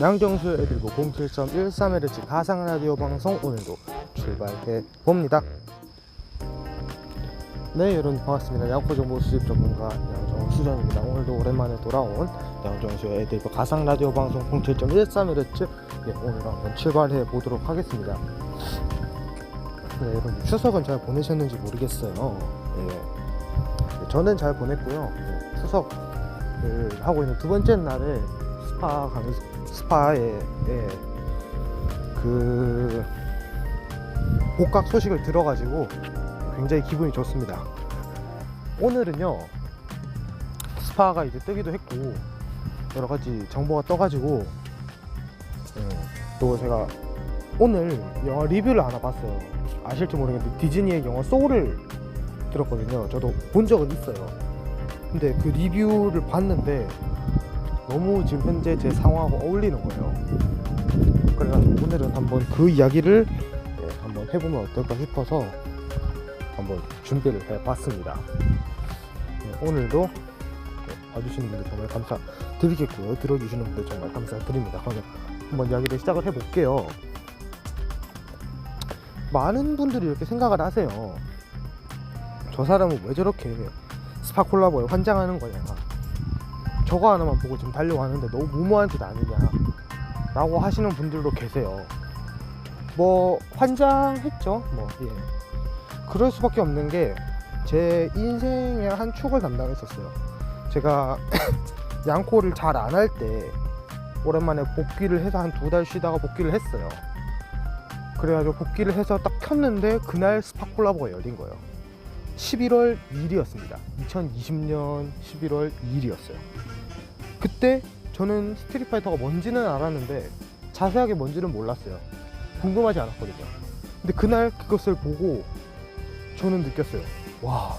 양정수 애들고 07.13Hz 가상 라디오 방송 오늘도 출발해 봅니다. 네 여러분 반갑습니다. 양포 정보 수집 전문가 양정수전입니다. 오늘도 오랜만에 돌아온 양정수 애들고 가상 라디오 방송 07.13Hz 예, 오늘 한번 출발해 보도록 하겠습니다. 네, 여러분 추석은 잘 보내셨는지 모르겠어요. 예. 저는 잘 보냈고요. 예, 추석을 하고 있는 두 번째 날에 스파 가면서 스파에 예, 그 복각 소식을 들어가지고 굉장히 기분이 좋습니다. 오늘은요 스파가 이제 뜨기도 했고 여러 가지 정보가 떠가지고 예, 또 제가 오늘 영화 리뷰를 하나 봤어요. 아실지 모르겠는데 디즈니의 영화 소울을 들었거든요. 저도 본 적은 있어요. 근데 그 리뷰를 봤는데 너무 지금 현재 제 상황하고 어울리는 거예요. 그래가지고 오늘은 한번 그 이야기를 예, 한번 해보면 어떨까 싶어서 한번 준비를 해봤습니다. 예, 오늘도 예, 봐주시는 분들 정말 감사드리겠고요. 들어주시는 분들 정말 감사드립니다. 그러면 한번 이야기를 시작을 해볼게요. 많은 분들이 이렇게 생각을 하세요. 저 사람은 왜 저렇게 스파 콜라보에 환장하는 거냐. 저거 하나만 보고 지금 달려가는데 너무 무모한 짓 아니냐. 라고 하시는 분들도 계세요. 뭐, 환장했죠. 뭐, 예. 그럴 수밖에 없는 게 제 인생의 한 축을 담당했었어요. 제가 양코를 잘 안 할 때 오랜만에 복귀를 해서 한 두 달 쉬다가 복귀를 했어요. 그래가지고 복귀를 해서 딱 켰는데 그날 스파 콜라보가 열린 거예요. 11월 2일이었습니다. 2020년 11월 2일이었어요. 그때 저는 스트릿 파이터가 뭔지는 알았는데 자세하게 뭔지는 몰랐어요. 궁금하지 않았거든요. 근데 그날 그것을 보고 저는 느꼈어요. 와,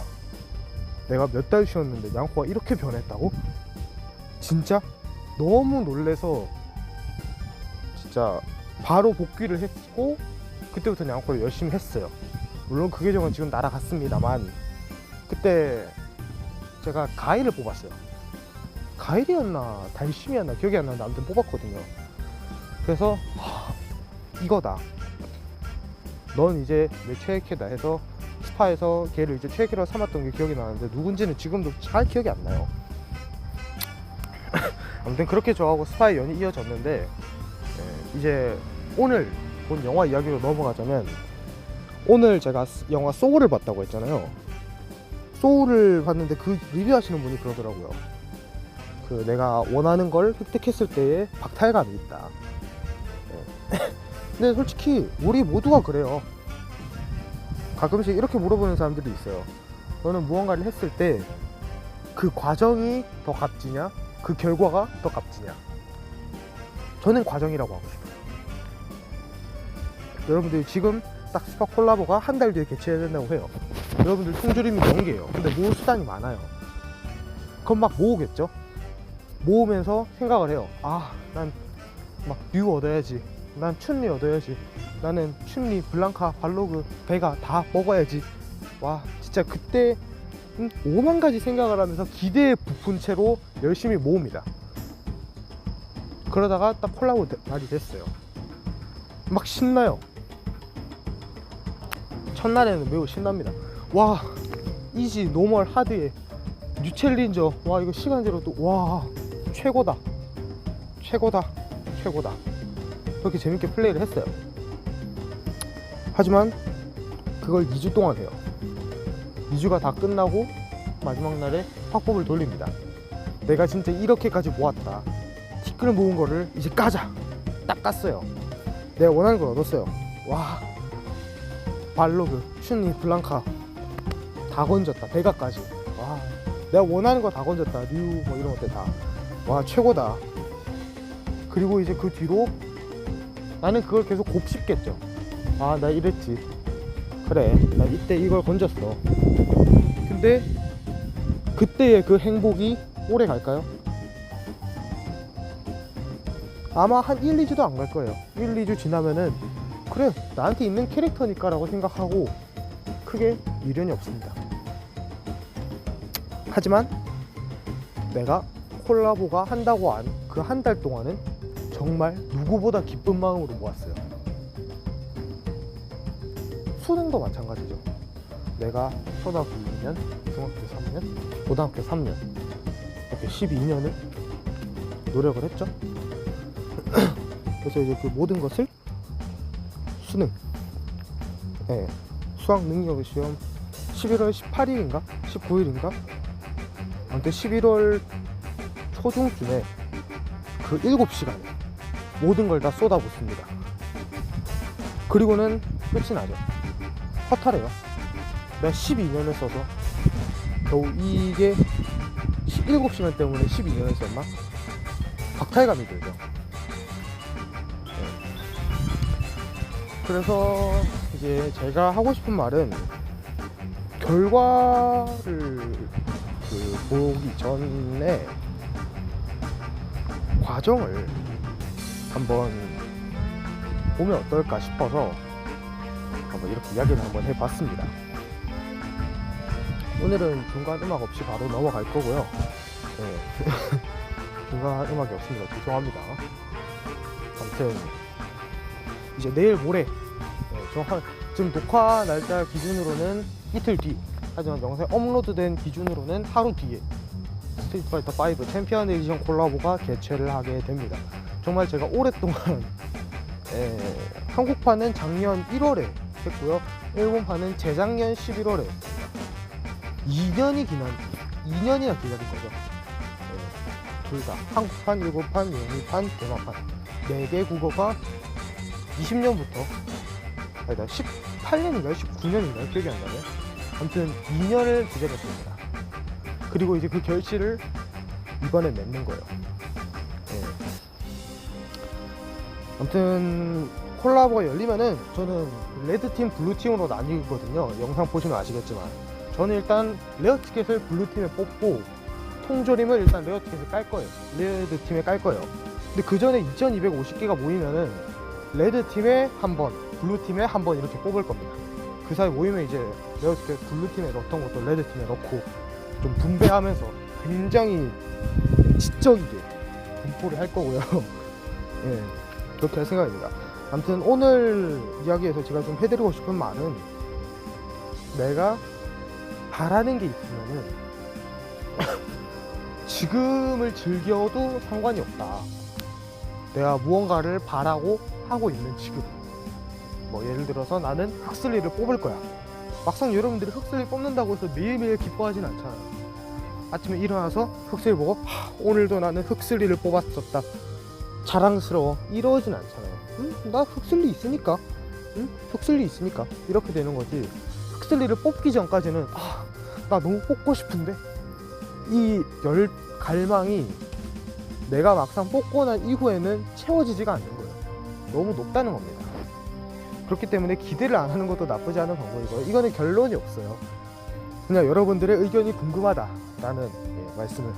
내가 몇 달 쉬었는데 양코가 이렇게 변했다고? 진짜 너무 놀래서 진짜 바로 복귀를 했고 그때부터 양코를 열심히 했어요. 물론 그 계정은 지금 날아갔습니다만 그때 제가 가일을 뽑았어요. 가일이었나 달심이었나 기억이 안 나는데 아무튼 뽑았거든요. 그래서 하, 이거다. 넌 이제 내 최애캐다 해서 스파에서 걔를 이제 최애캐로 삼았던 게 기억이 나는데 누군지는 지금도 잘 기억이 안 나요. 아무튼 그렇게 저하고 스파의 연이 이어졌는데 예, 이제 오늘 본 영화 이야기로 넘어가자면 오늘 제가 스- 영화 소울을 봤다고 했잖아요. 소울을 봤는데 그 리뷰하시는 분이 그러더라고요. 그 내가 원하는 걸 획득했을 때의 박탈감이 있다. 예. 근데 솔직히 우리 모두가 그래요. 가끔씩 이렇게 물어보는 사람들이 있어요. 너는 무언가를 했을 때 그 과정이 더 값지냐? 그 결과가 더 값지냐? 저는 과정이라고 하고 싶어요. 여러분들이 지금 딱 스파 콜라보가 한 달 뒤에 개최해야 된다고 해요. 여러분들 통조림이 연계예요. 근데 모을 수단이 많아요. 그럼 막 모으겠죠? 모으면서 생각을 해요. 아, 난막뮤 얻어야지. 난 춘리 얻어야지. 나는 춘리, 블랑카, 발로그, 베가 다 먹어야지. 와, 진짜 그때 음, 오만 가지 생각을 하면서 기대에 부푼 채로 열심히 모읍니다. 그러다가 딱 콜라보 대- 날이 됐어요. 막 신나요. 첫날에는 매우 신납니다. 와, 이지, 노멀, 하드에 뉴 챌린저. 와, 이거 시간제로 또, 와, 최고다. 최고다. 최고다. 그렇게 재밌게 플레이를 했어요. 하지만 그걸 2주 동안 해요. 2주가 다 끝나고 마지막 날에 확법을 돌립니다. 내가 진짜 이렇게까지 모았다. 티끌 모은 거를 이제 까자. 딱 깠어요. 내가 원하는 걸 얻었어요. 와. 발로그, 춘리, 블랑카 다 건졌다. 베가까지. 와. 내가 원하는 거 다 건졌다. 류 뭐 이런 것들 다. 와 최고다. 그리고 이제 그 뒤로 나는 그걸 계속 곱씹겠죠. 아 나 이랬지. 그래 나 이때 이걸 건졌어. 근데 그때의 그 행복이 오래 갈까요? 아마 한 1, 2주도 안 갈 거예요. 1, 2주 지나면은 그래 나한테 있는 캐릭터니까 라고 생각하고 크게 미련이 없습니다. 하지만 내가 콜라보가 한다고 한 그 한 달 동안은 정말 누구보다 기쁜 마음으로 모았어요. 수능도 마찬가지죠. 내가 초등학교 2년, 중학교 3년, 고등학교 3년 이렇게 12년을 노력을 했죠. 그래서 이제 그 모든 것을 수능, 예, 수학 능력 시험 11월 18일인가 19일인가 아무튼 11월 초중쯤에 그 7시간에 모든 걸 다 쏟아붓습니다. 그리고는 끝이 나죠. 허탈해요. 내가 12년을 써서 겨우 이게 7시간 때문에 12년을 썼나? 박탈감이 들죠. 그래서 이제 제가 하고 싶은 말은 결과를 그 보기 전에 과정을 한번 보면 어떨까 싶어서 한번 이렇게 이야기를 한번 해봤습니다. 오늘은 중간 음악 없이 바로 넘어갈 거고요. 네. 중간 음악이 없습니다. 죄송합니다. 아무튼 이제 내일 모레 네, 정확한 지금 녹화 날짜 기준으로는 이틀 뒤 하지만 영상 업로드된 기준으로는 하루 뒤에 스트리트 파이터 5 챔피언 에디션 콜라보가 개최를 하게 됩니다. 정말 제가 오랫동안 에, 한국판은 작년 1월에 했고요. 일본판은 재작년 11월에 했습니다. 2년이 기난 2년이나 기다린 거죠. 네, 둘 다 한국판, 일본판, 영미판, 대만판 4개 국어가 20년부터 아니다 18년인가요? 19년인가요? 기억이 안 나네. 아무튼 2년을 기다렸습니다. 그리고 이제 그 결실을 이번에 맺는 거예요. 네. 아무튼 콜라보가 열리면은 저는 레드팀, 블루팀으로 나뉘거든요. 영상 보시면 아시겠지만 저는 일단 레어 티켓을 블루팀에 뽑고 통조림을 일단 레어 티켓을 깔 거예요. 레드팀에 깔 거예요. 근데 그 전에 2250개가 모이면은 레드 팀에 한 번, 블루 팀에 한 번 이렇게 뽑을 겁니다. 그 사이 모이면 이제 레어 티켓 블루 팀에 넣었던 것도 레드 팀에 넣고 좀 분배하면서 굉장히 지적이게 분포를 할 거고요. 예, 그렇게 할 생각입니다. 아무튼 오늘 이야기에서 제가 좀 해드리고 싶은 말은 내가 바라는 게 있으면은 지금을 즐겨도 상관이 없다. 내가 무언가를 바라고 하고 있는 지금. 뭐 예를 들어서 나는 흑슬리를 뽑을 거야. 막상 여러분들이 흑슬리 뽑는다고 해서 매일매일 기뻐하진 않잖아요. 아침에 일어나서 흑슬리 보고 하, 오늘도 나는 흑슬리를 뽑았었다. 자랑스러워. 이러진 않잖아요. 응? 나 흑슬리 있으니까. 응? 흑슬리 있으니까. 이렇게 되는 거지. 흑슬리를 뽑기 전까지는 아, 나 너무 뽑고 싶은데 이 열 갈망이 내가 막상 뽑고 난 이후에는 채워지지가 않는 거예요. 너무 높다는 겁니다. 그렇기 때문에 기대를 안 하는 것도 나쁘지 않은 방법이고요. 이거는 결론이 없어요. 그냥 여러분들의 의견이 궁금하다라는 예, 말씀을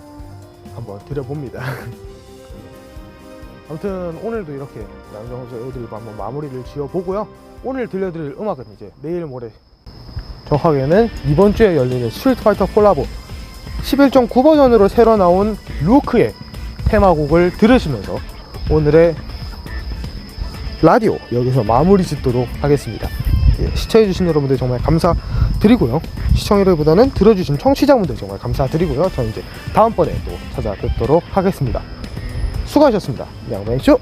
한번 드려봅니다. 아무튼 오늘도 이렇게 양정서 애들과 한번 마무리를 지어보고요. 오늘 들려드릴 음악은 이제 내일 모레 정확하게는 이번 주에 열리는 스트리트 파이터 콜라보 11.9 버전으로 새로 나온 루크의 테마곡을 들으시면서 오늘의 라디오 여기서 마무리 짓도록 하겠습니다. 예, 시청해주신 여러분들 정말 감사드리고요. 시청자보다는 들어주신 청취자분들 정말 감사드리고요. 저는 이제 다음번에 또 찾아뵙도록 하겠습니다. 수고하셨습니다. 양배쇼